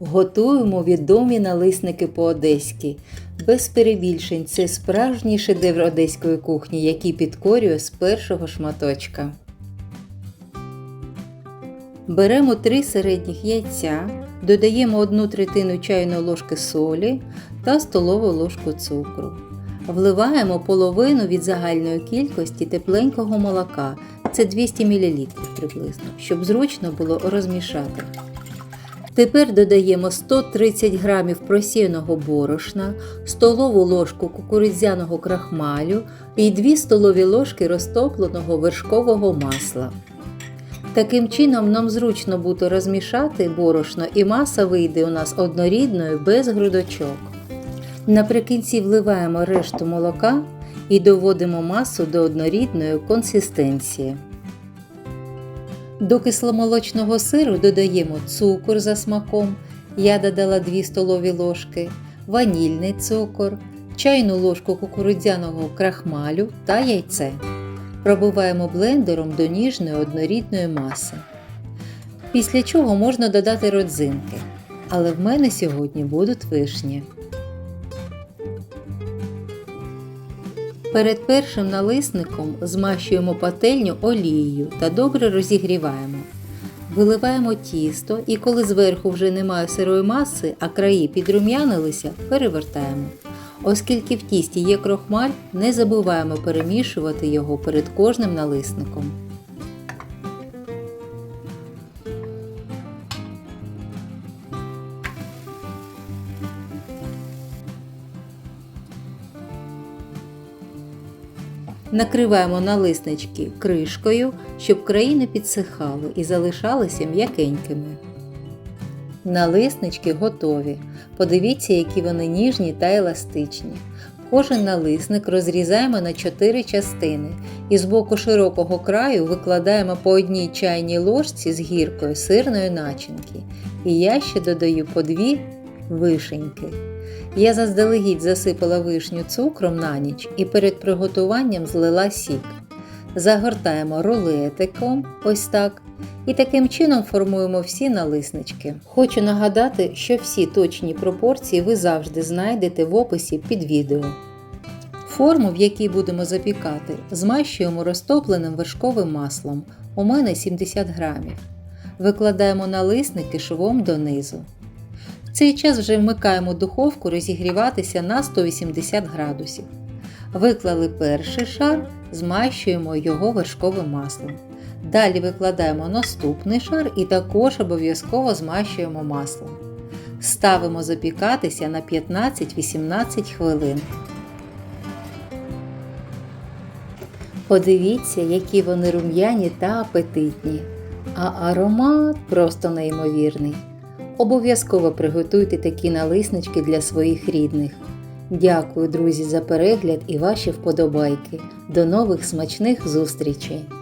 Готуємо відомі налисники по-одеськи. Без перебільшень це справжній шедевр одеської кухні, який підкорює з першого шматочка. Беремо 3 середніх яйця, додаємо 1 третину чайної ложки солі та столову ложку цукру. Вливаємо половину від загальної кількості тепленького молока, це 200 мл приблизно, щоб зручно було розмішати. Тепер додаємо 130 г просіяного борошна, столову ложку кукурудзяного крахмалю і 2 столові ложки розтопленого вершкового масла. Таким чином нам зручно буде розмішати борошно і маса вийде у нас однорідною без грудочок. Наприкінці вливаємо решту молока і доводимо масу до однорідної консистенції. До кисломолочного сиру додаємо цукор за смаком, я додала 2 столові ложки, ванільний цукор, чайну ложку кукурудзяного крахмалю та яйце. Пробиваємо блендером до ніжної однорідної маси. Після чого можна додати родзинки, але в мене сьогодні будуть вишні. Перед першим налисником змащуємо пательню олією та добре розігріваємо. Виливаємо тісто і коли зверху вже немає сирої маси, а краї підрум'янилися, перевертаємо. Оскільки в тісті є крохмаль, не забуваємо перемішувати його перед кожним налисником. Накриваємо налиснички кришкою, щоб краї не підсихали і залишалися м'якенькими. Налиснички готові. Подивіться, які вони ніжні та еластичні. Кожен налисник розрізаємо на 4 частини і з боку широкого краю викладаємо по одній чайній ложці з гіркою сирної начинки. І я ще додаю по дві вишеньки. Я заздалегідь засипала вишню цукром на ніч і перед приготуванням злила сік. Загортаємо рулетиком, ось так. І таким чином формуємо всі налиснички. Хочу нагадати, що всі точні пропорції ви завжди знайдете в описі під відео. Форму, в якій будемо запікати, змащуємо розтопленим вершковим маслом. У мене 70 грамів. Викладаємо налисники швом донизу. Цей час вже вмикаємо духовку розігріватися на 180 градусів. Виклали перший шар, змащуємо його вершковим маслом. Далі викладаємо наступний шар і також обов'язково змащуємо маслом. Ставимо запікатися на 15-18 хвилин. Подивіться, які вони рум'яні та апетитні. А аромат просто неймовірний. Обов'язково приготуйте такі налиснички для своїх рідних. Дякую, друзі, за перегляд і ваші вподобайки. До нових смачних зустрічей!